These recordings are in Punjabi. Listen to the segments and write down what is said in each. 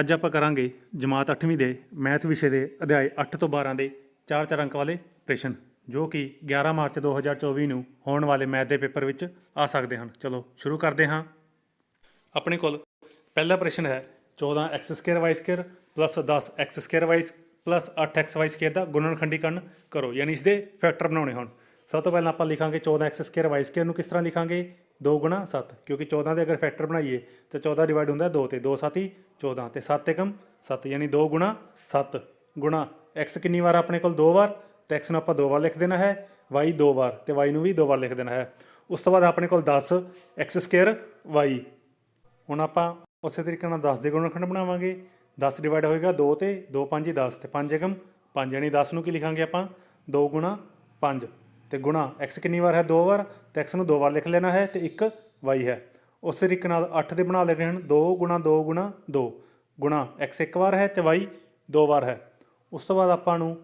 ਅੱਜ ਆਪਾਂ ਕਰਾਂਗੇ ਜਮਾਤ 8ਵੀਂ ਦੇ ਮੈਥ ਵਿਸ਼ੇ ਦੇ ਅਧਿਆਇ 8 ਤੋਂ 12 ਦੇ 4-4 ਅੰਕ ਵਾਲੇ ਪ੍ਰਸ਼ਨ, ਜੋ ਕਿ 11 ਮਾਰਚ 2024 ਨੂੰ ਹੋਣ ਵਾਲੇ ਮੈਥ ਦੇ ਪੇਪਰ ਵਿੱਚ ਆ ਸਕਦੇ ਹਨ। ਚਲੋ, ਸ਼ੁਰੂ ਕਰਦੇ ਹਾਂ। ਆਪਣੇ ਕੋਲ ਪਹਿਲਾ ਪ੍ਰਸ਼ਨ ਹੈ 14x2y2 10x2y ਪਲੱਸ 8xy ਦਾ ਗੁਣਨਖੰਡੀਕਰਨ ਕਰੋ, ਯਾਨੀ ਇਸ ਦੇ ਫੈਕਟਰ ਬਣਾਉਣੇ ਹਨ ਸਭ ਤੋਂ ਪਹਿਲਾਂ ਆਪਾਂ ਲਿਖਾਂਗੇ 14x2y2 ਨੂੰ ਕਿਸ ਤਰ੍ਹਾਂ ਲਿਖਾਂਗੇ? 2 ਗੁਣਾ 7 ਕਿਉਂਕਿ 14 ਦੇ ਅਗਰ ਫੈਕਟਰ ਬਣਾਈਏ, ਤਾਂ 14 ਡਿਵਾਈਡ ਹੁੰਦਾ 2 ਤੇ 2 7 ਹੀ 14 ਤੇ 7 ਏਕਮ 7 ਯਾਨੀ 2 ਗੁਣਾ 7 ਗੁਣਾ x ਕਿੰਨੀ ਵਾਰ ਆਪਣੇ ਕੋਲ? 2 ਵਾਰ। ਤੇ x ਨੂੰ ਆਪਾਂ 2 ਵਾਰ ਲਿਖ ਦੇਣਾ ਹੈ, y 2 ਵਾਰ, ਤੇ y ਨੂੰ ਵੀ 2 ਵਾਰ ਲਿਖ ਦੇਣਾ ਹੈ। ਉਸ ਤੋਂ ਬਾਅਦ ਆਪਣੇ ਕੋਲ 10 x ਸਕੁਅਰ y ਹੁਣ ਆਪਾਂ ਉਸੇ ਤਰੀਕੇ ਨਾਲ 10 ਦੇ ਗੁਣਨਖੰਡ ਬਣਾਵਾਂਗੇ। 10 ਡਿਵਾਈਡ ਹੋਏਗਾ 2 ਤੇ 2 5 ਹੀ 10 ਤੇ 5 ਏਕਮ 5 ਯਾਨੀ 10 ਨੂੰ ਕੀ ਲਿਖਾਂਗੇ ਆਪਾਂ? 2 ਗੁਣਾ 5 ਤੇ ਗੁਣਾ x ਕਿੰਨੀ ਵਾਰ ਹੈ? ਦੋ ਵਾਰ। ਤੇ x ਨੂੰ ਦੋ ਵਾਰ ਲਿਖ ਲੈਣਾ ਹੈ ਤੇ ਇੱਕ y ਹੈ। ਉਸ ਤਰੀਕੇ ਨਾਲ 8 ਦੇ ਬਣਾ ਲੈਣੇ ਹਨ। 2 ਗੁਣਾ 2 ਗੁਣਾ 2 ਗੁਣਾ x ਇੱਕ ਵਾਰ ਹੈ ਤੇ y ਦੋ ਵਾਰ ਹੈ। ਉਸ ਤੋਂ ਬਾਅਦ ਆਪਾਂ ਨੂੰ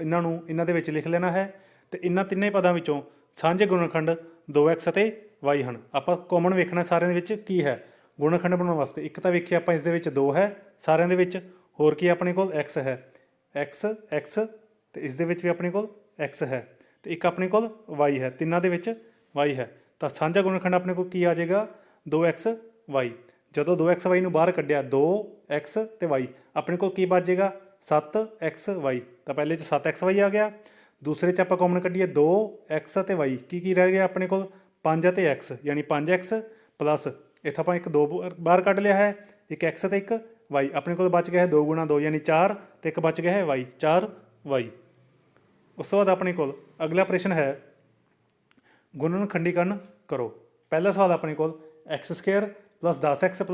ਇਹਨਾਂ ਨੂੰ ਇਹਨਾਂ ਦੇ ਵਿੱਚ ਲਿਖ ਲੈਣਾ ਹੈ ਤੇ ਇਹਨਾਂ ਤਿੰਨੇ ਪਦਾਂ ਵਿੱਚੋਂ ਸਾਂਝੇ ਗੁਣਨਖੰਡ 2x ਅਤੇ y ਹਨ। ਆਪਾਂ ਕਾਮਨ ਵੇਖਣਾ ਸਾਰਿਆਂ ਦੇ ਵਿੱਚ ਕੀ ਹੈ? ਗੁਣਨਖੰਡ ਬਣਾਉਣ ਵਾਸਤੇ ਇੱਕ ਤਾਂ ਵੇਖਿਆ ਆਪਾਂ ਇਸ ਦੇ ਵਿੱਚ 2 ਹੈ। ਸਾਰਿਆਂ ਦੇ ਵਿੱਚ ਹੋਰ ਕੀ ਆਪਣੇ ਕੋਲ? x ਹੈ। x x ਤੇ ਇਸ ਦੇ ਵਿੱਚ ਵੀ ਆਪਣੇ ਕੋਲ x ਹੈ। ਤੇ ਇੱਕ ਆਪਣੇ ਕੋਲ y ਹੈ। ਤਿੰਨਾਂ ਦੇ ਵਿੱਚ y ਹੈ। ਤਾਂ ਸਾਂਝਾ ਗੁਣਨਖੰਡ ਆਪਣੇ ਕੋਲ ਕੀ ਆ ਜਾਏਗਾ? 2x y ਜਦੋਂ 2x y ਨੂੰ ਬਾਹਰ ਕੱਢਿਆ 2x ਤੇ y, ਆਪਣੇ ਕੋਲ ਕੀ ਬਚ ਜਾਏਗਾ? 7x y ਤਾਂ ਪਹਿਲੇ ਚ 7x y ਆ ਗਿਆ। ਦੂਸਰੇ ਚ ਆਪਾਂ ਕਾਮਨ ਕੱਢੀਏ 2x ਅਤੇ y ਕੀ ਕੀ ਰਹਿ ਗਿਆ ਆਪਣੇ ਕੋਲ? 5 ਅਤੇ x, ਯਾਨੀ 5x ਪਲੱਸ ਇੱਥੇ ਆਪਾਂ ਇੱਕ 2 ਬਾਹਰ ਕੱਢ ਲਿਆ ਹੈ। ਇੱਕ x ਤੇ ਇੱਕ y ਆਪਣੇ ਕੋਲ ਬਚ ਗਿਆ ਹੈ 2 ਗੁਣਾ 2 ਯਾਨੀ 4 ਤੇ ਇੱਕ ਬਚ ਗਿਆ ਹੈ y 4y ਉਸ ਤੋਂ ਬਾਅਦ ਆਪਣੇ ਕੋਲ ਅਗਲਾ ਪ੍ਰਸ਼ਨ ਹੈ ਗੁਣਨ ਖੰਡੀਕਰਨ ਕਰੋ। ਪਹਿਲਾ ਸਵਾਲ ਆਪਣੇ ਕੋਲ x ਸਕੁਅਰ 10x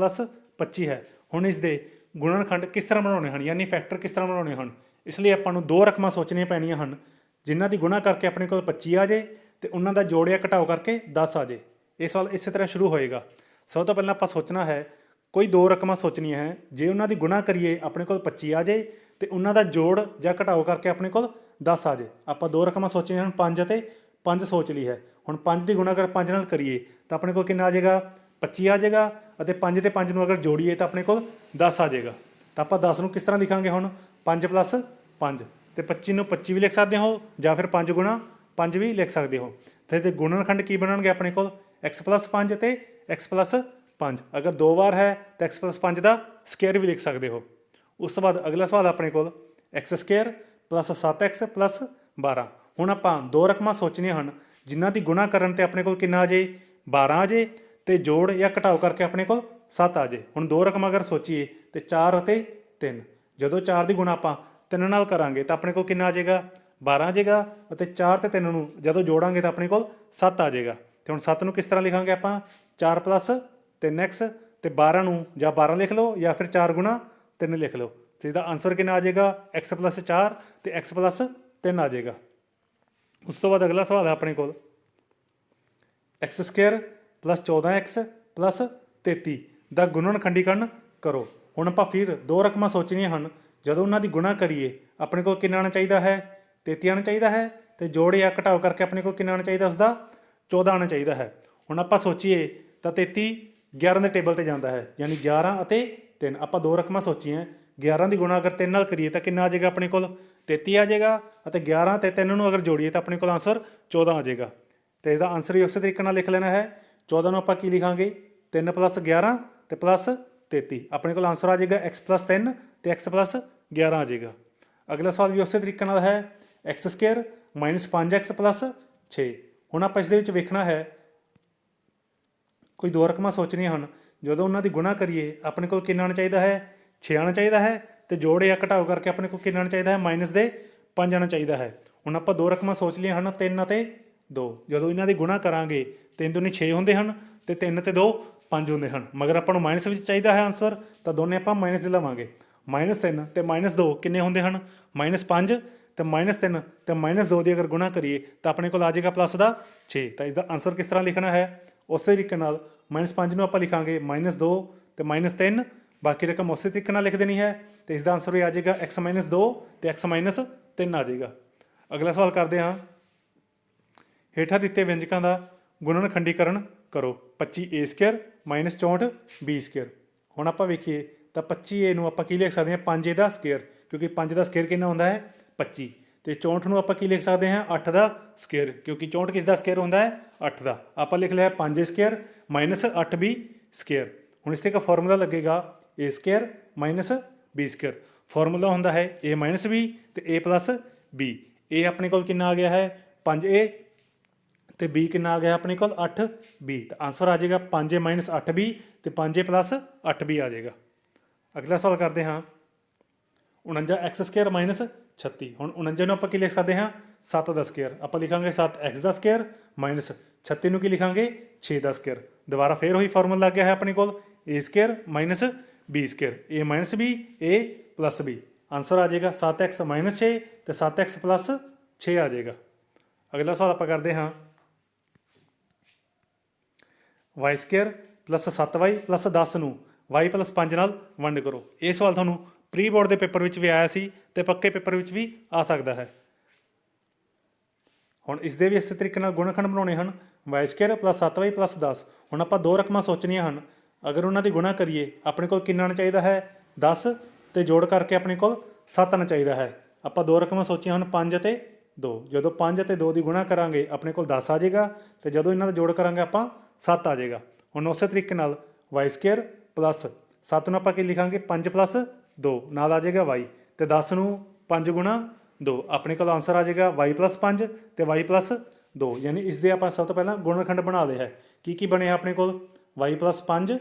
25 ਹੈ। ਹੁਣ ਇਸ ਦੇ ਗੁਣਨਖੰਡ ਕਿਸ ਤਰ੍ਹਾਂ ਬਣਾਉਣੇ ਹਨ? ਯਾਨੀ ਫੈਕਟਰ ਕਿਸ ਤਰ੍ਹਾਂ ਬਣਾਉਣੇ ਹਨ? ਇਸ ਲਈ ਆਪਾਂ ਨੂੰ ਦੋ ਰਕਮਾਂ ਸੋਚਣੀਆਂ ਪੈਣੀਆਂ ਹਨ। ਜਿਨ੍ਹਾਂ ਦੀ ਗੁਣਾ ਕਰਕੇ ਆਪਣੇ ਕੋਲ 25 ਆ ਜੇ ਤੇ ਉਹਨਾਂ ਦਾ ਜੋੜਿਆ ਘਟਾਓ ਕਰਕੇ 10 ਆ ਜੇ ਇਹ ਸਵਾਲ ਇਸੇ ਤਰ੍ਹਾਂ ਸ਼ੁਰੂ ਹੋਏਗਾ। ਸਭ ਤੋਂ ਪਹਿਲਾਂ ਆਪਾਂ ਸੋਚਣਾ ਹੈ, ਕੋਈ ਦੋ ਰਕਮਾਂ ਸੋਚਣੀਆਂ ਹੈ। ਜੇ ਉਹਨਾਂ ਦੀ ਗੁਣਾ ਕਰੀਏ, ਆਪਣੇ ਕੋਲ 25 ਆ ਜੇ ਤੇ ਉਹਨਾਂ ਦਾ ਜੋੜ ਜਾਂ ਘਟਾਓ ਕਰਕੇ ਆਪਣੇ ਕੋਲ 10 ਆ ਜੇ। ਆਪਾਂ ਦੋ ਰਕਮਾਂ ਸੋਚੀਆਂ ਹੁਣ 5 ਅਤੇ 5 ਸੋਚ ਲਈ ਹੈ। ਹੁਣ 5 ਦੀ ਗੁਣਾ ਅਗਰ 5 ਨਾਲ ਕਰੀਏ, ਤਾਂ ਆਪਣੇ ਕੋਲ ਕਿੰਨਾ ਆ ਜਾਏਗਾ? 25 ਆ ਜਾਏਗਾ ਅਤੇ 5 ਤੇ 5 ਨੂੰ ਅਗਰ ਜੋੜੀਏ, ਤਾਂ ਆਪਣੇ ਕੋਲ 10 ਆ ਜਾਏਗਾ। ਤਾਂ ਆਪਾਂ 10 ਨੂੰ ਕਿਸ ਤਰ੍ਹਾਂ ਲਿਖਾਂਗੇ ਹੁਣ? 5 5 ਤੇ 25 ਨੂੰ 25 ਵੀ ਲਿਖ ਸਕਦੇ ਹੋ, ਜਾਂ ਫਿਰ 5 ਗੁਣਾ 5 ਵੀ ਲਿਖ ਸਕਦੇ ਹੋ। ਤੇ ਇਹਦੇ ਗੁਣਨਖੰਡ ਕੀ ਬਣਨਗੇ ਆਪਣੇ ਕੋਲ? x 5 ਤੇ x 5 ਅਗਰ ਦੋ ਵਾਰ ਹੈ, ਤਾਂ x 5 ਦਾ ਸਕੁਅਰ ਵੀ ਲਿਖ ਸਕਦੇ ਹੋ। ਉਸ ਤੋਂ ਬਾਅਦ ਅਗਲਾ ਸਵਾਲ ਆਪਣੇ ਕੋਲ। x ਸਕੁਅਰ 7x 12 ਹੁਣ ਆਪਾਂ ਦੋ ਰਕਮਾਂ ਸੋਚਣੀਆਂ ਹਨ, ਜਿਨ੍ਹਾਂ ਦੀ ਗੁਣਾ ਕਰਨ ਤੇ ਆਪਣੇ ਕੋਲ ਕਿੰਨਾ ਆ ਜੇ 12 ਆ ਜੇ ਤੇ ਜੋੜ ਜਾਂ ਘਟਾਓ ਕਰਕੇ ਆਪਣੇ ਕੋਲ 7 ਆ ਜੇ ਹੁਣ ਦੋ ਰਕਮਾਂ ਅਗਰ ਸੋਚੀਏ ਤੇ 4 ਅਤੇ 3 ਜਦੋਂ 4 ਦੀ ਗੁਣਾ ਆਪਾਂ 3 ਨਾਲ ਕਰਾਂਗੇ ਤਾਂ ਆਪਣੇ ਕੋਲ ਕਿੰਨਾ ਆ ਜਾਏਗਾ? 12 ਆ ਜਾਏਗਾ ਅਤੇ 4 ਤੇ 3 ਨੂੰ ਜਦੋਂ ਜੋੜਾਂਗੇ ਤਾਂ ਆਪਣੇ ਕੋਲ 7 ਆ ਜਾਏਗਾ। ਤੇ ਹੁਣ 7 ਨੂੰ ਕਿਸ ਤਰ੍ਹਾਂ ਲਿਖਾਂਗੇ ਆਪਾਂ? 4 3x ਤੇ 12 ਨੂੰ ਜਾਂ 12 ਲਿਖ ਲਓ ਜਾਂ ਫਿਰ 4 ਗੁਣਾ 3 ਲਿਖ ਲਓ। ਤੇ ਇਹਦਾ ਆਨਸਰ ਕਿੰਨਾ ਆ ਜਾਏਗਾ? x 4 ਤੇ x 3 ਆ ਜਾਏਗਾ। ਉਸ ਤੋਂ ਬਾਅਦ ਅਗਲਾ ਸਵਾਲ ਹੈ ਆਪਣੇ ਕੋਲ। x ਸਕੁਅਰ 14x 33 ਦਾ ਗੁਣਨਖੰਡੀਕਰਨ ਕਰੋ। ਹੁਣ ਆਪਾਂ ਫਿਰ ਦੋ ਰਕਮਾਂ ਸੋਚਣੀਆਂ ਹਨ। ਜਦੋਂ ਉਹਨਾਂ ਦੀ ਗੁਣਾ ਕਰੀਏ, ਆਪਣੇ ਕੋਲ ਕਿੰਨਾ ਆਣਾ ਚਾਹੀਦਾ ਹੈ? 33 ਆਣਾ ਚਾਹੀਦਾ ਹੈ ਤੇ ਜੋੜ ਜਾਂ ਘਟਾਓ ਕਰਕੇ ਆਪਣੇ ਕੋਲ ਕਿੰਨਾ ਆਣਾ ਚਾਹੀਦਾ ਉਸਦਾ? 14 ਆਣਾ ਚਾਹੀਦਾ ਹੈ। ਹੁਣ ਆਪਾਂ ਸੋਚੀਏ ਤਾਂ 33 11 ਦੇ ਟੇਬਲ ਤੇ ਜਾਂਦਾ ਹੈ, ਯਾਨੀ 11 ਅਤੇ 3 ਆਪਾਂ ਦੋ ਰਕਮਾਂ ਸੋਚੀਆਂ। 11 ਦੀ ਗੁਣਾ ਅਗਰ 3 ਨਾਲ ਕਰੀਏ ਤਾਂ ਕਿੰਨਾ ਆ ਜਾਏਗਾ ਆਪਣੇ ਕੋਲ? 33 ਆ ਜਾਏਗਾ ਅਤੇ 11 ਤੇ 3 ਨੂੰ ਅਗਰ ਜੋੜੀਏ ਤਾਂ ਆਪਣੇ ਕੋਲ ਆਨਸਰ 14 ਆ ਜਾਏਗਾ। ਤੇ ਦਾ ਆਨਸਰ ਵੀ ਉਸੇ ਤਰੀਕੇ ਨਾਲ ਲਿਖ ਲੈਣਾ ਹੈ। 14 ਨੂੰ ਆਪਾਂ ਕੀ ਲਿਖਾਂਗੇ? 3 11 ਤੇ ਪਲੱਸ 33 ਆਪਣੇ ਕੋਲ ਆਨਸਰ ਆ ਜਾਏਗਾ x 3 ਤੇ x 11 ਆ ਜਾਏਗਾ। ਅਗਲਾ ਸਵਾਲ ਵੀ ਉਸੇ ਤਰੀਕੇ ਨਾਲ ਹੈ। x ਸਕੁਅਰ 5x 6 ਹੁਣ ਆਪਾਂ ਇਸ ਦੇ ਵਿੱਚ ਵੇਖਣਾ ਹੈ। ਕੋਈ ਦੋ ਰਕਮਾਂ ਸੋਚਣੀਆਂ ਹਨ। ਜਦੋਂ ਉਹਨਾਂ ਦੀ ਗੁਣਾ ਕਰੀਏ, ਆਪਣੇ ਕੋਲ ਕਿੰਨਾ ਆਉਣਾ ਚਾਹੀਦਾ ਹੈ? 6 ਆਉਣਾ ਚਾਹੀਦਾ ਹੈ। ਤੇ ਜੋੜ ਜਾਂ ਘਟਾਓ ਕਰਕੇ ਆਪਣੇ ਕੋਲ ਕਿੰਨਾ ਆਉਣਾ ਚਾਹੀਦਾ ਹੈ ਮਾਈਨਸ ਦੇ 5 ਆਉਣਾ ਚਾਹੀਦਾ ਹੈ। ਹੁਣ ਆਪਾਂ ਦੋ ਰਕਮਾਂ ਸੋਚ ਲਈਆਂ ਹਨ 3 ਅਤੇ 2 ਜਦੋਂ ਇਹਨਾਂ ਦੀ ਗੁਣਾ ਕਰਾਂਗੇ 3 ਦੁਨੀ 6 ਹੁੰਦੇ ਹਨ ਤੇ 3 ਤੇ 2 5 ਹੁੰਦੇ ਹਨ। ਮਗਰ ਆਪਾਂ ਨੂੰ ਮਾਈਨਸ ਵਿੱਚ ਚਾਹੀਦਾ ਹੈ ਆਨਸਰ ਤਾਂ ਦੋਨੇ ਆਪਾਂ ਮਾਈਨਸ ਦੇ ਲਵਾਂਗੇ। ਮਾਈਨਸ 3 ਤੇ ਮਾਈਨਸ 2 ਕਿੰਨੇ ਹੁੰਦੇ ਹਨ? ਮਾਈਨਸ 5 ਤੇ ਮਾਈਨਸ 3 ਤੇ ਮਾਈਨਸ 2 ਦੀ ਅਗਰ ਗੁਣਾ ਕਰੀਏ, ਤਾਂ ਆਪਣੇ ਕੋਲ ਆ ਜਾਏਗਾ ਪਲੱਸ ਦਾ 6 ਤਾਂ ਇਹਦਾ ਆਨਸਰ ਕਿਸ ਤਰ੍ਹਾਂ ਲਿਖਣਾ ਹੈ? ਉਸੇ ਤਰੀਕੇ ਨਾਲ ਮਾਈਨਸ 5 ਨੂੰ ਆਪਾਂ ਲਿਖਾਂਗੇ, ਮਾਈਨਸ 2 ਤੇ ਮਾਈਨਸ 3 ਬਾਕੀ ਰਕਮ ਉਸੇ ਤਰੀਕੇ ਨਾਲ ਲਿਖ ਦੇਣੀ ਹੈ ਤੇ ਇਸ ਦਾ ਆਨਸਰ ਵੀ ਆ ਜਾਏਗਾ x 2 ਤੇ x 3 ਆ ਜਾਏਗਾ। ਅਗਲਾ ਸਵਾਲ ਕਰਦੇ ਹਾਂ। ਹੇਠਾਂ ਦਿੱਤੇ ਵਿਅੰਜਕਾਂ ਦਾ ਗੁਣਨਖੰਡੀਕਰਨ ਕਰੋ। 25a ਸਕੁਅਰ 64b ਸਕੁਅਰ ਹੁਣ ਆਪਾਂ ਵੇਖੀਏ, ਤਾਂ 25a ਨੂੰ ਆਪਾਂ ਕੀ ਲਿਖ ਸਕਦੇ ਹਾਂ? 5a ਦਾ ਸਕੁਅਰ ਕਿਉਂਕਿ 5 ਦਾ ਸਕੁਅਰ ਕਿੰਨਾ ਹੁੰਦਾ ਹੈ? 25 ਤੇ 64 ਨੂੰ ਆਪਾਂ ਕੀ ਲਿਖ ਸਕਦੇ ਹਾਂ? 8 ਦਾ ਸਕੁਅਰ ਕਿਉਂਕਿ 64 ਕਿਸ ਦਾ ਸਕੁਅਰ ਹੁੰਦਾ ਹੈ? 8 ਦਾ। ਆਪਾਂ ਲਿਖ ਲਿਆ 5a ਸਕੁਅਰ 8b ਸਕੁਅਰ ਹੁਣ ਇਸ ਤੇ ਇੱਕ ਫਾਰਮੂਲਾ ਲੱਗੇਗਾ। A square b square formula ਹੁੰਦਾ ਹੈ a b ਤੇ a b a ਆਪਣੇ ਕੋਲ ਕਿੰਨਾ ਆ ਗਿਆ ਹੈ? 5a ਤੇ b ਕਿੰਨਾ ਆ ਗਿਆ ਆਪਣੇ ਕੋਲ? 8b ਤਾਂ ਆਨਸਰ ਆ ਜਾਏਗਾ 5a 8b ਤੇ 5a 8b ਆ ਜਾਏਗਾ। ਅਗਲਾ ਸਵਾਲ ਕਰਦੇ ਹਾਂ। 49x ਸਕੁਅਰ 36 ਹੁਣ 49 ਨੂੰ ਆਪਾਂ ਕੀ ਲਿਖ ਸਕਦੇ ਹਾਂ? 7 ਦਾ ਸਕੁਅਰ ਆਪਾਂ ਲਿਖਾਂਗੇ 7x ਦਾ ਸਕੁਅਰ 36 ਨੂੰ ਕੀ ਲਿਖਾਂਗੇ? 6 ਦਾ ਸਕੁਅਰ ਦੁਬਾਰਾ ਫੇਰ ਉਹੀ ਫਾਰਮੂਲਾ ਲੱਗਿਆ ਹੈ ਆਪਣੇ ਕੋਲ। a square b square, a b a b answer ਆ ਜਾਏਗਾ 7x 6 ਤੇ 7x 6 ਆ ਜਾਏਗਾ। ਅਗਲਾ ਸਵਾਲ ਆਪਾਂ ਕਰਦੇ ਹਾਂ। Y ਸਕੁਅਰ 7y 10 ਨੂੰ y 5 ਨਾਲ ਵੰਡ ਕਰੋ। ਇਹ ਸਵਾਲ ਤੁਹਾਨੂੰ ਪ੍ਰੀ ਬੋਰਡ ਦੇ ਪੇਪਰ ਵਿੱਚ ਵੀ ਆਇਆ ਸੀ ਤੇ ਪੱਕੇ ਪੇਪਰ ਵਿੱਚ ਵੀ ਆ ਸਕਦਾ ਹੈ। ਹੁਣ ਇਸ ਦੇ ਵੀ ਇਸੇ ਤਰੀਕੇ ਨਾਲ ਗੁਣਨਖੰਡ ਬਣਾਉਣੇ ਹਨ। Y ਸਕੁਅਰ 7y 10 ਹੁਣ ਆਪਾਂ ਦੋ ਰਕਮਾਂ ਸੋਚਣੀਆਂ ਹਨ। ਅਗਰ ਉਹਨਾਂ ਦੀ ਗੁਣਾ ਕਰੀਏ, ਆਪਣੇ ਕੋਲ ਕਿੰਨਾ ਆਉਣਾ ਚਾਹੀਦਾ ਹੈ? 10 ਤੇ ਜੋੜ ਕਰਕੇ ਆਪਣੇ ਕੋਲ 7 ਆਉਣਾ ਚਾਹੀਦਾ ਹੈ। ਆਪਾਂ ਦੋ ਰਕਮਾਂ ਸੋਚੀਆਂ ਹਨ 5 ਅਤੇ 2 ਜਦੋਂ 5 ਅਤੇ 2 ਦੀ ਗੁਣਾ ਕਰਾਂਗੇ, ਆਪਣੇ ਕੋਲ 10 ਆ ਜਾਏਗਾ, ਤੇ ਜਦੋਂ ਇਹਨਾਂ ਦਾ ਜੋੜ ਕਰਾਂਗੇ, ਆਪਾਂ 7 ਆ ਜਾਏਗਾ। ਹੁਣ ਉਸੇ ਤਰੀਕੇ ਨਾਲ y ਸਕੁਅਰ 7 ਨੂੰ ਆਪਾਂ ਕੀ ਲਿਖਾਂਗੇ? 5 2 ਨਾਲ ਆ ਜਾਏਗਾ y ਤੇ 10 ਨੂੰ 5 ਗੁਣਾ 2 ਆਪਣੇ ਕੋਲ ਆਨਸਰ ਆ ਜਾਏਗਾ y 5 ਤੇ y 2 ਯਾਨੀ ਇਸ ਦੇ ਆਪਾਂ ਸਭ ਤੋਂ ਪਹਿਲਾਂ ਗੁਣਨਖੰਡ ਬਣਾ ਲਿਆ ਹੈ। ਕੀ ਕੀ ਬਣਿਆ ਆਪਣੇ ਕੋਲ? y 5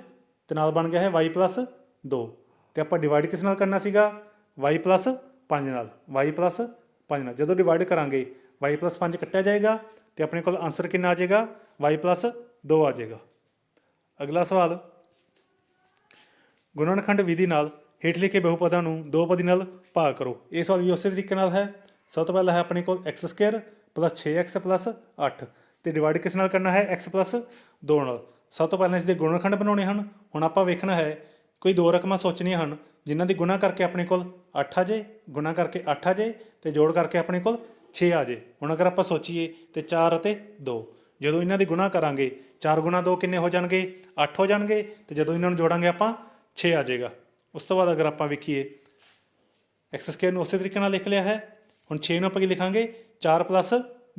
ਤੇ ਨਾਲ ਬਣ ਗਿਆ ਹੈ y 2 ਤੇ ਆਪਾਂ ਡਿਵਾਈਡ ਕਿਸ ਨਾਲ ਕਰਨਾ ਸੀਗਾ? y 5 ਨਾਲ। y 5 ਨਾਲ। ਜਦੋਂ ਡਿਵਾਈਡ ਕਰਾਂਗੇ, y 5 ਕੱਟਿਆ ਜਾਏਗਾ ਤੇ ਆਪਣੇ ਕੋਲ ਆਨਸਰ ਕਿੰਨਾ ਆ ਜਾਏਗਾ? y 2 ਆ ਜਾਏਗਾ। ਅਗਲਾ ਸਵਾਲ। ਗੁਣਨਖੰਡ ਵਿਧੀ ਨਾਲ ਹੇਠ ਲਿਖੇ ਬਹੁਪਦਾਂ ਨੂੰ ਦੋ ਪਦੀ ਨਾਲ ਭਾਗ ਕਰੋ। ਇਹ ਸਵਾਲ ਵੀ ਉਸੇ ਤਰੀਕੇ ਨਾਲ ਹੈ। ਸਭ ਤੋਂ ਪਹਿਲਾਂ ਹੈ ਆਪਣੇ ਕੋਲ x ਸਕੁਅਰ 6x 8 ਤੇ ਡਿਵਾਈਡ ਕਿਸ ਨਾਲ ਕਰਨਾ ਹੈ? x 2 ਨਾਲ। ਸਭ ਤੋਂ ਪਹਿਲਾਂ ਇਸ ਦੇ ਗੁਣਨਖੰਡ ਬਣਾਉਣੇ ਹਨ। ਹੁਣ ਆਪਾਂ ਵੇਖਣਾ ਹੈ, ਕੋਈ ਦੋ ਰਕਮਾਂ ਸੋਚਣੀਆਂ ਹਨ, ਜਿਨ੍ਹਾਂ ਦੀ ਗੁਣਾ ਕਰਕੇ ਆਪਣੇ ਕੋਲ 8 ਆ ਜੇ ਗੁਣਾ ਕਰਕੇ 8 ਆ ਜੇ ਤੇ ਜੋੜ ਕਰਕੇ ਆਪਣੇ ਕੋਲ 6 ਆ ਜੇ ਹੁਣ ਅਗਰ ਆਪਾਂ ਸੋਚੀਏ ਤੇ 4 ਅਤੇ 2 ਜਦੋਂ ਇਹਨਾਂ ਦੀ ਗੁਣਾ ਕਰਾਂਗੇ 4 ਗੁਣਾ 2 ਕਿੰਨੇ ਹੋ ਜਾਣਗੇ? 8 ਹੋ ਜਾਣਗੇ ਤੇ ਜਦੋਂ ਇਹਨਾਂ ਨੂੰ ਜੋੜਾਂਗੇ ਆਪਾਂ 6 ਆ ਜਾਏਗਾ। ਉਸ ਤੋਂ ਬਾਅਦ ਅਗਰ ਆਪਾਂ ਵੇਖੀਏ, x ਸਕੁਅਰ ਨੂੰ ਉਸੇ ਤਰੀਕੇ ਨਾਲ ਲਿਖ ਲਿਆ ਹੈ। ਹੁਣ 6 ਨੂੰ ਆਪਾਂ ਕੀ ਲਿਖਾਂਗੇ? 4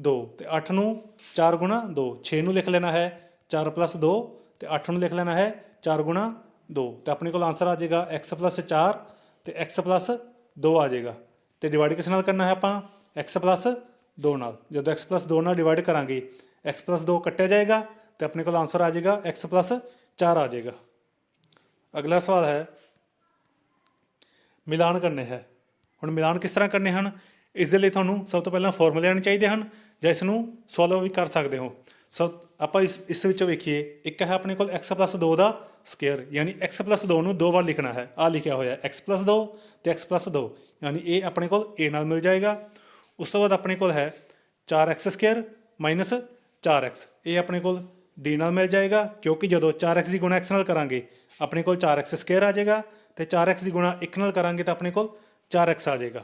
2 ਤੇ 8 ਨੂੰ 4 ਗੁਣਾ 2 6 ਨੂੰ ਲਿਖ ਲੈਣਾ ਹੈ। 4 2 ਤੇ 8 ਨੂੰ ਲਿਖ ਲੈਣਾ ਹੈ 4 ਗੁਣਾ 2 ਤੇ ਆਪਣੇ ਕੋਲ ਆਨਸਰ ਆ ਜਾਏਗਾ x 4 ਤੇ x 2 ਆ ਜਾਏਗਾ। ਤੇ ਡਿਵਾਈਡ ਕਿਸ ਨਾਲ ਕਰਨਾ ਹੈ ਆਪਾਂ? x 2 ਨਾਲ। ਜਦੋਂ x 2 ਨਾਲ ਡਿਵਾਈਡ ਕਰਾਂਗੇ, x 2 ਕੱਟਿਆ ਜਾਏਗਾ ਤੇ ਆਪਣੇ ਕੋਲ ਆਨਸਰ ਆ ਜਾਏਗਾ x 4 ਆ ਜਾਏਗਾ। ਅਗਲਾ ਸਵਾਲ ਹੈ, ਮਿਲਾਨ ਕਰਨੇ ਹੈ। ਹੁਣ ਮਿਲਾਨ ਕਿਸ ਤਰ੍ਹਾਂ ਕਰਨੇ ਹਨ? ਇਸ ਦੇ ਲਈ ਤੁਹਾਨੂੰ ਸਭ ਤੋਂ ਪਹਿਲਾਂ ਫਾਰਮੂਲੇ ਆਉਣੇ ਚਾਹੀਦੇ ਹਨ ਜਾਂ ਇਸ ਨੂੰ ਸੋਲਵ ਵੀ ਕਰ ਸਕਦੇ ਹੋ। ਸੋ ਆਪਾਂ ਇਸ ਇਸ ਵਿੱਚੋਂ ਵੇਖੀਏ, ਇੱਕ ਹੈ ਆਪਣੇ ਕੋਲ x 2 ਦਾ ਸਕੁਅਰ, ਯਾਨੀ x 2 ਨੂੰ ਦੋ ਵਾਰ ਲਿਖਣਾ ਹੈ। ਆ ਲਿਖਿਆ ਹੋਇਆ x 2 ਤੇ x 2 ਯਾਨੀ ਇਹ ਆਪਣੇ ਕੋਲ a ਨਾਲ ਮਿਲ ਜਾਏਗਾ। ਉਸ ਤੋਂ ਬਾਅਦ ਆਪਣੇ ਕੋਲ ਹੈ 4x2 4x ਇਹ ਆਪਣੇ ਕੋਲ d ਨਾਲ ਮਿਲ ਜਾਏਗਾ, ਕਿਉਂਕਿ ਜਦੋਂ 4x ਦੀ ਗੁਣਾ x ਨਾਲ ਕਰਾਂਗੇ, ਆਪਣੇ ਕੋਲ 4x2 ਆ ਜਾਏਗਾ ਤੇ 4x ਦੀ ਗੁਣਾ 1 ਨਾਲ ਕਰਾਂਗੇ ਤਾਂ ਆਪਣੇ ਕੋਲ 4x ਆ ਜਾਏਗਾ।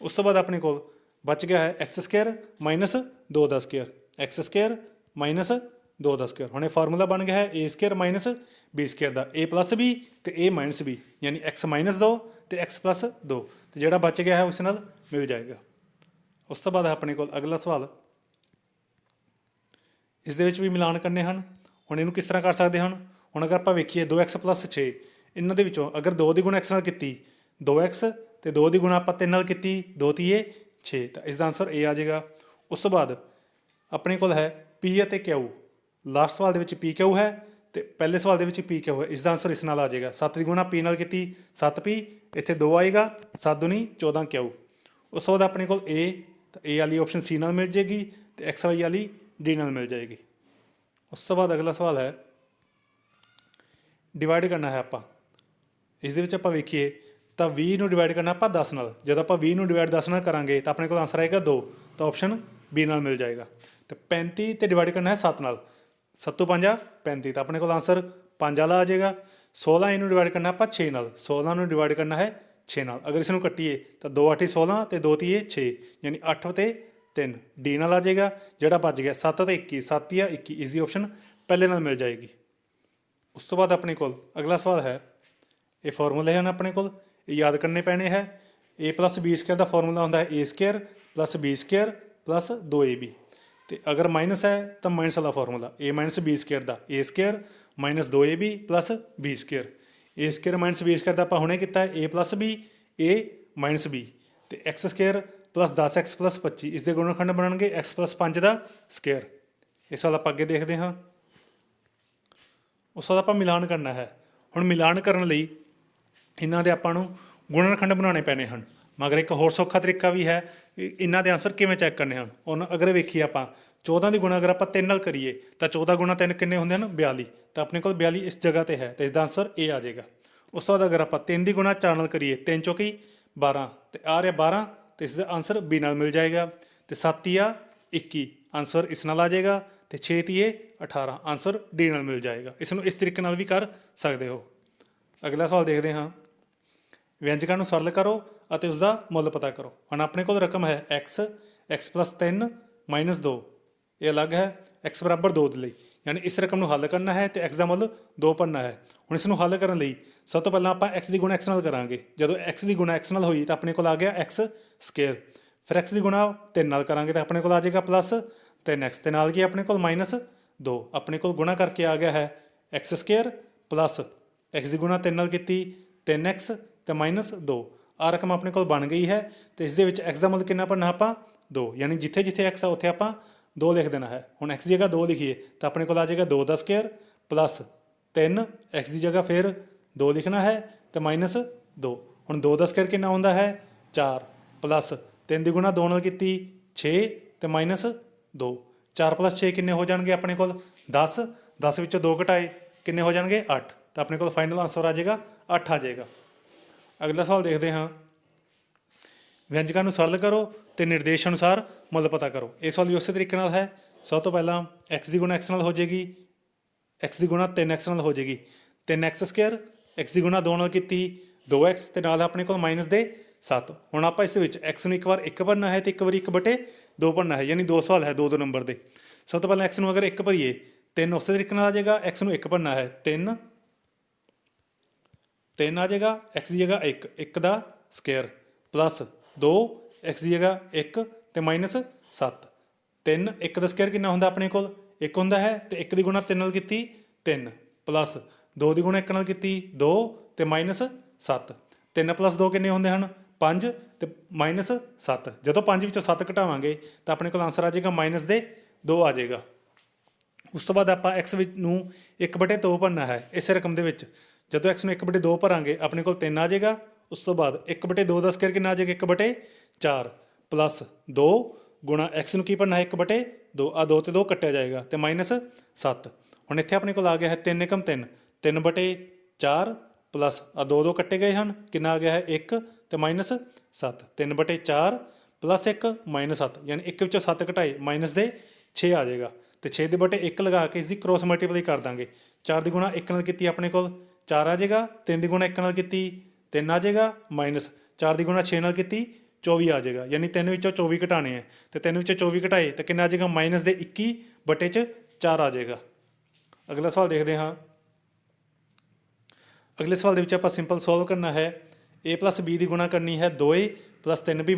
ਉਸ ਤੋਂ ਬਾਅਦ ਆਪਣੇ ਕੋਲ ਬਚ ਗਿਆ ਹੈ x2 2 ਦਾ ਸਕੁਅਰ x2 ਮਾਈਨਸ 2 ਦਾ ਸਕੁਅਰ। ਹੁਣ ਇਹ ਫਾਰਮੂਲਾ ਬਣ ਗਿਆ ਹੈ a square minus b square the. a plus b ਤੇ a ਮਾਈਨਸ b, ਯਾਨੀ x ਮਾਈਨਸ 2 ਤੇ x ਪਲੱਸ 2 ਤੇ ਜਿਹੜਾ ਬਚ ਗਿਆ ਹੈ ਉਸ ਨਾਲ ਮਿਲ ਜਾਏਗਾ। ਉਸ ਤੋਂ ਬਾਅਦ ਆਪਣੇ ਕੋਲ ਅਗਲਾ ਸਵਾਲ। ਇਸ ਦੇ ਵਿੱਚ ਵੀ ਮਿਲਾਨ ਕਰਨੇ ਹਨ। ਹੁਣ ਇਹਨੂੰ ਕਿਸ ਤਰ੍ਹਾਂ ਕਰ ਸਕਦੇ ਹਨ? ਹੁਣ ਅਗਰ ਆਪਾਂ ਵੇਖੀਏ 2x 6 ਇਹਨਾਂ ਦੇ ਵਿੱਚੋਂ ਅਗਰ 2 ਦੀ ਗੁਣਾ x ਨਾਲ ਕੀਤੀ 2x ਤੇ 2 ਦੀ ਗੁਣਾ ਆਪਾਂ 3 ਨਾਲ ਕੀਤੀ 2 3 6 ਤਾਂ ਇਸ ਦਾ ਆਨਸਰ a ਆ ਜਾਏਗਾ। ਉਸ ਤੋਂ ਬਾਅਦ ਆਪਣੇ ਕੋਲ ਹੈ ਪੀ ਅਤੇ Q ਲਾਸਟ ਸਵਾਲ ਦੇ ਵਿੱਚ ਪੀ ਕਿਊ ਹੈ ਤੇ ਪਹਿਲੇ ਸਵਾਲ ਦੇ ਵਿੱਚ ਪੀ Q ਹੈ? ਇਸ ਦਾ ਆਨਸਰ ਇਸ ਨਾਲ ਆ ਜਾਏਗਾ। 7 ਦੀ ਗੁਣਾ ਪੀ ਨਾਲ ਕੀਤੀ 7P ਇੱਥੇ 2 ਆਏਗਾ 7 ਦੁਨੀ 14 Q ਉਸ ਤੋਂ ਬਾਅਦ ਆਪਣੇ ਕੋਲ A, ਤਾਂ A ਵਾਲੀ ਆਪਸ਼ਨ C ਨਾਲ ਮਿਲ ਜੇਗੀ ਤੇ ਵਾਈ ਵਾਲੀ D ਨਾਲ ਮਿਲ ਜਾਏਗੀ। ਉਸ ਤੋਂ ਬਾਅਦ ਅਗਲਾ ਸਵਾਲ ਹੈ ਡਿਵਾਈਡ ਕਰਨਾ ਹੈ ਆਪਾਂ। ਇਸ ਦੇ ਵਿੱਚ ਆਪਾਂ ਵੇਖੀਏ, ਤਾਂ 20 ਨੂੰ ਡਿਵਾਈਡ ਕਰਨਾ ਆਪਾਂ 10 ਨਾਲ। ਜਦੋਂ ਆਪਾਂ 20 ਨੂੰ ਡਿਵਾਈਡ 10 ਨਾਲ ਕਰਾਂਗੇ, ਤਾਂ ਆਪਣੇ ਕੋਲ ਆਨਸਰ ਆਏਗਾ 2 ਤਾਂ ਆਪਸ਼ਨ B ਨਾਲ ਮਿਲ ਜਾਏਗਾ। ਤੇ 35 ਤੇ ਡਿਵਾਈਡ ਕਰਨਾ ਹੈ 7 ਨਾਲ। 7 5 35 ਤਾਂ ਆਪਣੇ ਕੋਲ ਆਨਸਰ 5 ਵਾਲਾ ਆ ਜਾਏਗਾ। 16 ਇਹਨੂੰ ਡਿਵਾਈਡ ਕਰਨਾ ਆਪਾਂ 6 ਨਾਲ। 16 ਨੂੰ ਡਿਵਾਈਡ ਕਰਨਾ ਹੈ 6 ਨਾਲ। ਅਗਰ ਇਸ ਨੂੰ ਕੱਟੀਏ ਤਾਂ 2 8 16 ਤੇ 2 ਤੀਏ 6 ਯਾਨੀ 8 ਤੇ 3 ਡੀ ਨਾਲ ਆ ਜਾਏਗਾ, ਜਿਹੜਾ ਬਚ ਗਿਆ 7 ਤੇ 21 7 ਜਾਂ 21 ਇਸ ਦੀ ਆਪਸ਼ਨ ਪਹਿਲੇ ਨਾਲ ਮਿਲ ਜਾਏਗੀ। ਉਸ ਤੋਂ ਬਾਅਦ ਆਪਣੇ ਕੋਲ ਅਗਲਾ ਸਵਾਲ ਹੈ। ਇਹ ਫਾਰਮੂਲੇ ਹਨ ਆਪਣੇ ਕੋਲ। ਇਹ ਯਾਦ ਕਰਨੇ ਪੈਣੇ ਹੈ। A b ਸਕੁਅਰ ਦਾ ਫਾਰਮੂਲਾ ਹੁੰਦਾ ਹੈ a square b square plus 2ab ਤੇ ਅਗਰ ਮਾਈਨਸ ਹੈ ਤਾਂ ਮਾਈਨਸ ਵਾਲਾ ਫਾਰਮੂਲਾ a b ਸਕੁਅਰ ਦਾ, a square 2ab b square a square b square ਦਾ ਆਪਾਂ ਹੁਣੇ ਕੀਤਾ ਹੈ, a b a b. ਤੇ x ਸਕੁਅਰ 10x 25 ਇਸ ਦੇ ਗੁਣਨਖੰਡ ਬਣਨਗੇ x 5 ਦਾ ਸਕੁਅਰ ਇਸ ਵਾਲਾ ਆਪਾਂ ਅੱਗੇ ਦੇਖਦੇ ਹਾਂ। ਉਸ ਦਾ ਆਪਾਂ ਮਿਲਾਨ ਕਰਨਾ ਹੈ। ਹੁਣ ਮਿਲਾਨ ਕਰਨ ਲਈ ਇਹਨਾਂ ਦੇ ਆਪਾਂ ਨੂੰ ਗੁਣਨਖੰਡ ਬਣਾਉਣੇ ਪੈਣੇ ਹਨ। ਮਗਰ ਇੱਕ ਹੋਰ ਸੌਖਾ ਤਰੀਕਾ ਵੀ ਹੈ ਇਹ- ਇਹਨਾਂ ਦੇ ਆਨਸਰ ਕਿਵੇਂ ਚੈੱਕ ਕਰਨੇ ਹਨ? ਉਹਨਾਂ ਅਗਰ ਵੇਖੀਏ ਆਪਾਂ 14 ਦੀ ਗੁਣਾ ਅਗਰ ਆਪਾਂ 3 ਨਾਲ ਕਰੀਏ, ਤਾਂ 14 ਗੁਣਾ 3 ਕਿੰਨੇ ਹੁੰਦੇ ਹਨ? 42 ਤਾਂ ਆਪਣੇ ਕੋਲ 42 ਇਸ ਜਗ੍ਹਾ ਤੇ ਹੈ, ਤੇ ਇਸ ਦਾ ਆਨਸਰ A ਆ ਜਾਏਗਾ। ਉਸ ਤੋਂ ਬਾਅਦ ਅਗਰ ਆਪਾਂ 3 ਦੀ ਗੁਣਾ 4 ਨਾਲ ਕਰੀਏ 3 ਚੌਕੀ 12 ਤੇ ਆ ਰਿਹਾ 12 ਤੇ ਇਸ ਦਾ ਆਨਸਰ B ਨਾਲ ਮਿਲ ਜਾਏਗਾ। ਤੇ 7 ਆ 21 ਆਨਸਰ ਇਸ ਨਾਲ ਆ ਜਾਏਗਾ, ਤੇ 6 ਤੀਏ 18 ਆਨਸਰ D ਨਾਲ ਮਿਲ ਜਾਏਗਾ। ਇਸ ਨੂੰ ਇਸ ਤਰੀਕੇ ਨਾਲ ਵੀ ਕਰ ਸਕਦੇ ਹੋ। ਅਗਲਾ ਸਵਾਲ ਦੇਖਦੇ ਹਾਂ। ਵਿਅੰਜਕਾਂ ਨੂੰ ਸਰਲ ਕਰੋ ਅਤੇ ਉਸ ਦਾ ਮੁੱਲ ਪਤਾ ਕਰੋ। ਹੁਣ ਆਪਣੇ ਕੋਲ ਰਕਮ ਹੈ x x 3 2 ਇਹ ਅਲੱਗ ਹੈ, x 2 ਦੇ ਲਈ। ਯਾਨੀ ਇਸ ਰਕਮ ਨੂੰ ਹੱਲ ਕਰਨਾ ਹੈ ਤੇ x ਦਾ ਮੁੱਲ 2 ਭਰਨਾ ਹੈ। ਹੁਣ ਇਸ ਨੂੰ ਹੱਲ ਕਰਨ ਲਈ ਸਭ ਤੋਂ ਪਹਿਲਾਂ ਆਪਾਂ x ਦੀ ਗੁਣਾ x ਨਾਲ ਕਰਾਂਗੇ। ਜਦੋਂ x ਦੀ ਗੁਣਾ x ਨਾਲ ਹੋਈ ਤਾਂ ਆਪਣੇ ਕੋਲ ਆ ਗਿਆ x ਸਕੁਅਰ ਫਿਰ x ਦੀ ਗੁਣਾ 3 ਨਾਲ ਕਰਾਂਗੇ ਤਾਂ ਆਪਣੇ ਕੋਲ ਆ ਜਾਏਗਾ ਪਲੱਸ 3x ਤੇ ਨਾਲ ਕੀ ਆਪਣੇ ਕੋਲ ਮਾਈਨਸ 2 ਆਪਣੇ ਕੋਲ ਗੁਣਾ ਕਰਕੇ ਆ ਗਿਆ ਹੈ x ਸਕੁਅਰ ਪਲੱਸ x ਦੀ ਗੁਣਾ 3 ਨਾਲ ਕੀਤੀ 3x ਤੇ ਮਾਈਨਸ 2 ਆ ਰਕਮ ਆਪਣੇ ਕੋਲ ਬਣ ਗਈ ਹੈ ਤੇ ਇਸ ਦੇ ਵਿੱਚ x ਦਾ ਮੁੱਲ ਕਿੰਨਾ ਭਰਨਾ ਆਪਾਂ 2 ਯਾਨੀ ਜਿੱਥੇ ਜਿੱਥੇ x ਆ ਉੱਥੇ ਆਪਾਂ 2 ਲਿਖ ਦੇਣਾ ਹੈ। ਹੁਣ x ਦੀ ਜਗ੍ਹਾ 2 ਲਿਖੀਏ ਤਾਂ ਆਪਣੇ ਕੋਲ ਆ ਜਾਏਗਾ 2 ਦਾ ਸਕੁਅਰ ਪਲੱਸ 3 x ਦੀ ਜਗ੍ਹਾ ਫਿਰ 2 ਲਿਖਣਾ ਹੈ ਤੇ ਮਾਈਨਸ 2 ਹੁਣ 2 ਦਾ ਸਕੁਅਰ ਕਿੰਨਾ ਹੁੰਦਾ ਹੈ? 4 ਪਲੱਸ 3 ਦੀ ਗੁਣਾ 2 ਨਾਲ ਕੀਤੀ 6 ਤੇ ਮਾਈਨਸ 2 4 ਪਲੱਸ 6 ਕਿੰਨੇ ਹੋ ਜਾਣਗੇ ਆਪਣੇ ਕੋਲ? 10 10 ਵਿੱਚੋਂ 2 ਘਟਾਏ, ਕਿੰਨੇ ਹੋ ਜਾਣਗੇ? 8 ਤਾਂ ਆਪਣੇ ਕੋਲ ਫਾਈਨਲ ਆਨਸਰ ਆ ਜਾਏਗਾ 8 ਆ ਜਾਏਗਾ। ਅਗਲਾ ਸਵਾਲ ਦੇਖਦੇ ਹਾਂ। ਵਿਅੰਜਕਾਂ ਨੂੰ ਸਰਲ ਕਰੋ ਤੇ ਨਿਰਦੇਸ਼ ਅਨੁਸਾਰ ਮੁੱਲ ਪਤਾ ਕਰੋ। ਇਹ ਸਵਾਲ ਵੀ ਉਸੇ ਤਰੀਕੇ ਨਾਲ ਹੈ। ਸਭ ਤੋਂ ਪਹਿਲਾਂ x ਦੀ ਗੁਣਾ x ਨਾਲ ਹੋ ਜਾਏਗੀ। x ਦੀ ਗੁਣਾ 3x ਨਾਲ ਹੋ ਜਾਏਗੀ। 3x ਸਕੁਅਰ x ਦੀ ਗੁਣਾ 2 ਨਾਲ ਕੀਤੀ। 2x ਤੇ ਨਾਲ ਆਪਣੇ ਕੋਲ ਮਾਈਨਸ ਦੇ 7 ਹੁਣ ਆਪਾਂ ਇਸ ਵਿੱਚ x ਨੂੰ ਇੱਕ ਵਾਰ 1 ਭਰਨਾ ਹੈ ਤੇ ਇੱਕ ਵਾਰੀ 1 ਬਟੇ 2 ਭਰਨਾ ਹੈ। ਯਾਨੀ ਦੋ ਸਵਾਲ ਹੈ ਦੋ ਦੋ ਨੰਬਰ ਦੇ। ਸਭ ਤੋਂ ਪਹਿਲਾਂ x ਨੂੰ ਅਗਰ 1 ਭਰੀਏ 3 ਉਸੇ ਤਰੀਕੇ ਨਾਲ ਆ ਜਾਏਗਾ। x ਨੂੰ 1 ਭਰਨਾ ਹੈ। 3 3 ਆ ਜਾਏਗਾ, x ਦੀ ਜਗ੍ਹਾ 1 1 ਦਾ ਸਕੁਅਰ ਪਲੱਸ 2 x ਦੀ ਜਗ੍ਹਾ 1 ਤੇ ਮਾਈਨਸ 7 3 1 ਦਾ ਸਕੁਅਰ ਕਿੰਨਾ ਹੁੰਦਾ ਆਪਣੇ ਕੋਲ? 1 ਹੁੰਦਾ ਹੈ ਤੇ 1 ਦੀ ਗੁਣਾ 3 ਨਾਲ ਕੀਤੀ 3 ਪਲੱਸ 2 ਦੀ ਗੁਣਾ 1 ਨਾਲ ਕੀਤੀ 2 ਤੇ ਮਾਈਨਸ 7 3 ਪਲੱਸ 2 ਕਿੰਨੇ ਹੁੰਦੇ ਹਨ? 5 ਤੇ ਮਾਈਨਸ 7 ਜਦੋਂ 5 ਵਿੱਚੋਂ 7 ਘਟਾਵਾਂਗੇ, ਤਾਂ ਆਪਣੇ ਕੋਲ ਆਨਸਰ ਆ ਜਾਏਗਾ ਮਾਈਨਸ ਦੇ 2 ਆ ਜਾਏਗਾ। ਉਸ ਤੋਂ ਬਾਅਦ ਆਪਾਂ x ਵਿੱਚ ਨੂੰ 1/2 ਭਰਨਾ ਹੈ, ਇਸੇ ਰਕਮ ਦੇ ਵਿੱਚ। ਜਦੋਂ x ਨੂੰ 1/2 ਭਰਾਂਗੇ, ਆਪਣੇ ਕੋਲ 3 ਆ ਜਾਏਗਾ। ਉਸ ਤੋਂ ਬਾਅਦ 1/2 ਦਾ ਸਕੁਅਰ ਕਿੰਨਾ ਆ ਜਾਏਗਾ 1/4 ਪਲੱਸ 2 ਗੁਣਾ x ਨੂੰ ਕੀ ਭਰਨਾ ਹੈ 1/2 ਆ 2 ਤੇ 2 ਕੱਟਿਆ ਜਾਏਗਾ ਤੇ ਮਾਈਨਸ 7 ਹੁਣ ਇੱਥੇ ਆਪਣੇ ਕੋਲ ਆ ਗਿਆ ਹੈ 3 ਏਕਮ 3 3/4 ਪਲੱਸ ਆ 2 2 ਕੱਟੇ ਗਏ ਹਨ। ਕਿੰਨਾ ਆ ਗਿਆ ਹੈ? 1 ਤੇ ਮਾਈਨਸ 7 3/4 ਪਲੱਸ 1 ਮਾਈਨਸ 7 ਯਾਨੀ 1 ਵਿੱਚੋਂ 7 ਘਟਾਏ ਮਾਈਨਸ ਦੇ 6 ਆ ਜਾਏਗਾ। ਤੇ 6 ਦੇ ਬਟੇ 1 ਲਗਾ ਕੇ ਇਸ ਦੀ ਕ੍ਰੋਸ ਮਲਟੀਪਲਾਈ ਕਰ ਦਾਂਗੇ। 4 ਦੀ ਗੁਣਾ 1 ਨਾਲ ਕੀਤੀ ਆਪਣੇ ਕੋਲ। 4 ਆ ਜਾਏਗਾ 3 ਦੀ ਗੁਣਾ 1 ਨਾਲ ਕੀਤੀ 3 ਆ ਜਾਏਗਾ, ਮਾਈਨਸ 4 ਦੀ ਗੁਣਾ 6 ਨਾਲ ਕੀਤੀ 24 ਆ ਜਾਏਗਾ। ਯਾਨੀ 3 ਵਿੱਚੋਂ 24 ਘਟਾਣੇ ਆ। ਤੇ 3 ਵਿੱਚੋਂ 24 ਘਟਾਏ, ਤਾਂ ਕਿੰਨਾ ਆ ਜਾਏਗਾ? ਮਾਈਨਸ ਦੇ 21 ਬਟੇ 'ਚ 4 ਆ ਜਾਏਗਾ। ਅਗਲਾ ਸਵਾਲ ਦੇਖਦੇ ਹਾਂ। ਅਗਲੇ ਸਵਾਲ ਦੇ ਵਿੱਚ ਆਪਾਂ ਸਿੰਪਲ ਸੋਲਵ ਕਰਨਾ ਹੈ। A b ਦੀ ਗੁਣਾ ਕਰਨੀ ਹੈ 2a 3b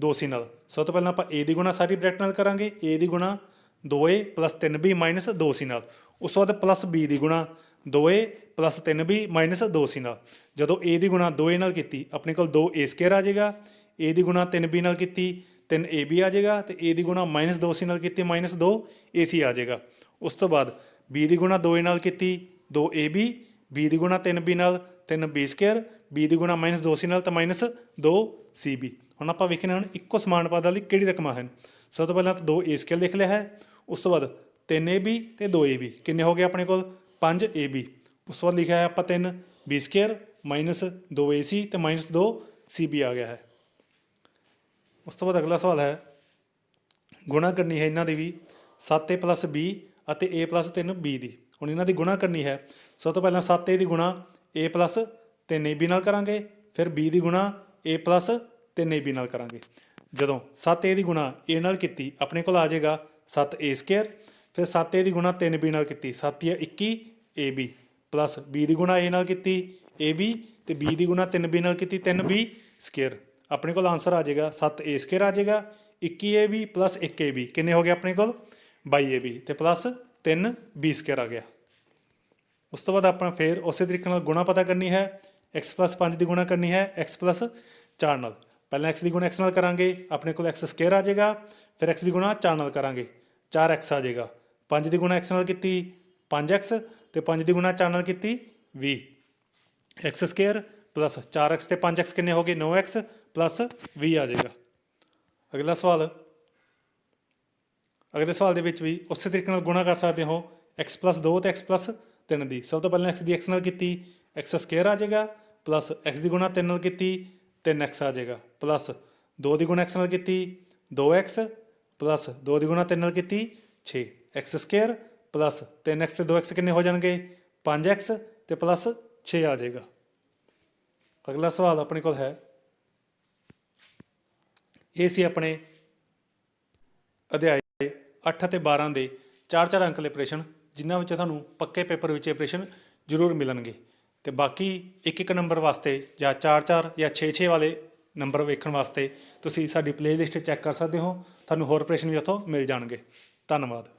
2c ਨਾਲ। ਸਭ ਤੋਂ ਪਹਿਲਾਂ ਆਪਾਂ a ਦੀ ਗੁਣਾ ਸਾਰੀ ਬ੍ਰੈਕਟ ਨਾਲ ਕਰਾਂਗੇ। A ਦੀ ਗੁਣਾ 2a 3b 2c ਨਾਲ। ਉਸ ਤੋਂ ਬਾਅਦ ਪਲੱਸ b ਦੀ ਗੁਣਾ 2a 3b 2c ਨਾਲ। ਜਦੋਂ a ਦੀ ਗੁਣਾ 2a ਨਾਲ ਕੀਤੀ, ਆਪਣੇ ਕੋਲ 2a ਸਕੁਅਰ ਆ ਜਾਏਗਾ। A ਦੀ ਗੁਣਾ 3b ਨਾਲ ਕੀਤੀ 3ab ਆ ਜਾਏਗਾ ਤੇ a ਦੀ ਗੁਣਾ 2c ਨਾਲ ਕੀਤੀ 2ac ਆ ਜਾਏਗਾ। ਉਸ ਤੋਂ ਬਾਅਦ b ਦੀ ਗੁਣਾ 2a ਨਾਲ ਕੀਤੀ 2ab b ਦੀ ਗੁਣਾ 3b ਨਾਲ 3b ਸਕੁਅਰ b ਦੀ ਗੁਣਾ -2c ਨਾਲ ਤਾਂ -2cb ਹੁਣ ਆਪਾਂ ਵੇਖਣਾ ਹੁਣ ਇੱਕੋ ਸਮਾਨ ਪਦ ਲਈ ਕਿਹੜੀ ਰਕਮਾਂ ਹਨ। ਸਭ ਤੋਂ ਪਹਿਲਾਂ ਤਾਂ 2a ਸਕੇਅਰ ਲਿਖ ਲਿਆ ਹੈ। ਉਸ ਤੋਂ ਬਾਅਦ 3ab ਤੇ 2ab ਕਿੰਨੇ ਹੋ ਗਏ ਆਪਣੇ ਕੋਲ? 5ab ਉਸ ਤੋਂ ਬਾਅਦ ਲਿਖਿਆ ਹੈ ਆਪਾਂ 3b ਸਕੁਅਰ -2ac ਤੇ -2cb ਆ ਗਿਆ ਹੈ। ਉਸ ਤੋਂ ਬਾਅਦ ਅਗਲਾ ਸਵਾਲ ਹੈ ਗੁਣਾ ਕਰਨੀ ਹੈ ਇਹਨਾਂ ਦੀ ਵੀ 7a b ਅਤੇ a 3b ਦੀ। ਹੁਣ ਇਹਨਾਂ ਦੀ ਗੁਣਾ ਕਰਨੀ ਹੈ, ਸਭ ਤੋਂ ਪਹਿਲਾਂ 7a ਦੀ ਗੁਣਾ a 3ab ਨਾਲ ਕਰਾਂਗੇ, ਫਿਰ b ਦੀ ਗੁਣਾ a 3ab ਨਾਲ ਕਰਾਂਗੇ। ਜਦੋਂ 7a ਦੀ ਗੁਣਾ a ਨਾਲ ਕੀਤੀ, ਆਪਣੇ ਕੋਲ ਆ ਜਾਏਗਾ 7a ਸਕੁਅਰ ਫਿਰ 7a ਦੀ ਗੁਣਾ 3b ਨਾਲ ਕੀਤੀ 7 21 ab ਪਲੱਸ b ਦੀ ਗੁਣਾ a ਨਾਲ ਕੀਤੀ ab ਤੇ b ਦੀ ਗੁਣਾ 3b ਨਾਲ ਕੀਤੀ 3b ਸਕੁਅਰ ਆਪਣੇ ਕੋਲ ਆਨਸਰ ਆ ਜਾਏਗਾ 7a ਸਕੁਅਰ ਆ ਜਾਏਗਾ 21ab 1ab ਕਿੰਨੇ ਹੋ ਗਏ ਆਪਣੇ ਕੋਲ? 22ab ਤੇ ਪਲੱਸ 3b ਸਕੁਅਰ ਆ ਗਿਆ। ਉਸ ਤੋਂ ਬਾਅਦ ਆਪਾਂ ਫੇਰ ਉਸੇ ਤਰੀਕੇ ਨਾਲ ਗੁਣਾ ਪਤਾ ਕਰਨੀ ਹੈ, x 5 ਦੀ ਗੁਣਾ ਕਰਨੀ ਹੈ, x 4 ਨਾਲ। ਪਹਿਲਾਂ x ਦੀ ਗੁਣਾ x ਨਾਲ ਕਰਾਂਗੇ, ਆਪਣੇ ਕੋਲ x ਸਕੁਅਰ ਆ ਜਾਏਗਾ, ਫਿਰ x ਦੀ ਗੁਣਾ 4 ਨਾਲ ਕਰਾਂਗੇ। 4x ਆ ਜਾਏਗਾ। 5 ਦੀ ਗੁਣਾ x ਨਾਲ ਕੀਤੀ 5x ਤੇ 5 ਦੀ ਗੁਣਾ 4 ਨਾਲ ਕੀਤੀ 20 x ਸਕੁਅਰ ਪਲੱਸ 4x ਤੇ 5x ਕਿੰਨੇ ਹੋ ਗਏ? 9x ਪਲੱਸ 20 ਆ ਜਾਏਗਾ। ਅਗਲਾ ਸਵਾਲ। ਅਗਲੇ ਸਵਾਲ ਦੇ ਵਿੱਚ ਵੀ ਉਸੇ ਤਰੀਕੇ ਨਾਲ ਗੁਣਾ ਕਰ ਸਕਦੇ ਹੋ। X 2 ਤੇ x 3 ਦੀ। ਸਭ ਤੋਂ ਪਹਿਲਾਂ x ਦੀ x ਨਾਲ ਕੀਤੀ x ਸਕੁਅਰ ਆ ਜਾਏਗਾ। ਪਲੱਸ x ਦੀ ਗੁਣਾ 3 ਨਾਲ ਕੀਤੀ 3x ਆ ਜਾਏਗਾ। ਪਲੱਸ 2 ਦੀ ਗੁਣਾ x ਨਾਲ ਕੀਤੀ 2x ਪਲੱਸ 2 ਦੀ ਗੁਣਾ 3 ਨਾਲ ਕੀਤੀ 6 x ਸਕੁਅਰ ਪਲੱਸ 3x ਤੇ 2x ਕਿੰਨੇ ਹੋ ਜਾਣਗੇ? 5x ਤੇ ਪਲੱਸ 6 ਆ ਜਾਏਗਾ। ਅਗਲਾ ਸਵਾਲ ਆਪਣੇ ਕੋਲ ਹੈ। ਇਹ ਸੀ ਆਪਣੇ ਅਧਿਆਇ 8 ਅਤੇ 12 ਦੇ 4-4 ਅੰਕ ਦੇ ਪ੍ਰਸ਼ਨ, ਜਿਨ੍ਹਾਂ ਵਿੱਚ ਤੁਹਾਨੂੰ ਪੱਕੇ ਪੇਪਰ ਵਿੱਚ ਇਹ ਪ੍ਰਸ਼ਨ ਜ਼ਰੂਰ ਮਿਲਣਗੇ। ਤੇ ਬਾਕੀ ਇੱਕ ਇੱਕ ਨੰਬਰ ਵਾਸਤੇ ਜਾਂ 4-4 ਜਾਂ 6-6 ਵਾਲੇ ਨੰਬਰ ਵੇਖਣ ਵਾਸਤੇ ਤੁਸੀਂ ਸਾਡੀ ਪਲੇਲਿਸਟ ਚੈੱਕ ਕਰ ਸਕਦੇ ਹੋ। ਤੁਹਾਨੂੰ ਹੋਰ ਪ੍ਰਸ਼ਨ ਵੀ ਉੱਥੋਂ ਮਿਲ ਜਾਣਗੇ। ਧੰਨਵਾਦ।